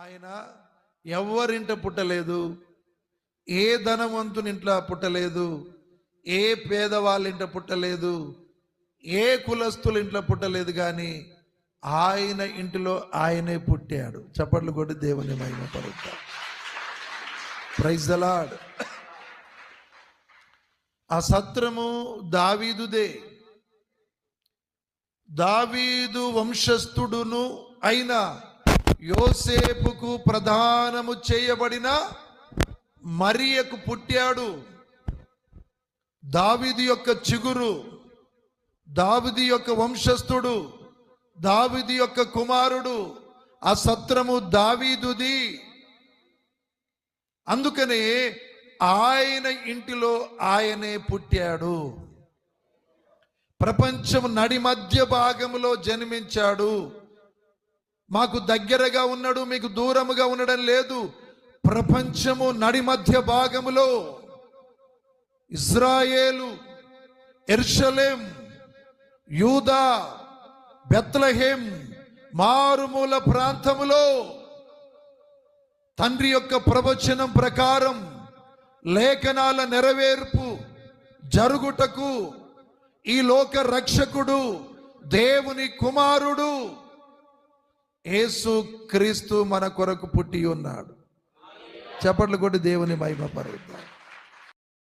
ఆయన ఎవరింట పుట్టలేదు ఏ ధనవంతునింట్లో పుట్టలేదు ఏ పేదవాళ్ళింట పుట్టలేదు ఏ కులస్తుల ఇంట్లో పుట్టలేదు కానీ ఆయన ఇంటిలో ఆయనే పుట్టాడు. చప్పట్లు కొట్టి దేవుని మహిమ పరుద్దాం ప్రైజ్ దలాడ్ ఆ సత్రము దావీదుదే. దావీదు వంశస్థుడును అయినా యోసేపుకు ప్రధానము చేయబడిన మరియకు పుట్టాడు. దావిది యొక్క చిగురు దావిది యొక్క వంశస్థుడు దావిది యొక్క కుమారుడు ఆ సత్రము దావీదుది. అందుకనే ఆయన ఇంటిలో ఆయనే పుట్టాడు. ప్రపంచం నడి మధ్య భాగంలో జన్మించాడు. మాకు దగ్గరగా ఉన్నాడు మీకు దూరముగా ఉండడం లేదు. ప్రపంచము నడి మధ్య భాగములో ఇజ్రాయేలు ఎర్షలేం యూదా బెత్లహేం మారుమూల ప్రాంతములో తండ్రి యొక్క ప్రవచనం ప్రకారం లేఖనాల నెరవేర్పు జరుగుటకు ఈ లోక రక్షకుడు దేవుని కుమారుడు యేసు క్రీస్తు మన కొరకు పుట్టి ఉన్నాడు. చప్పట్లు కొట్టి దేవుని మహిమ పరుగుతాడు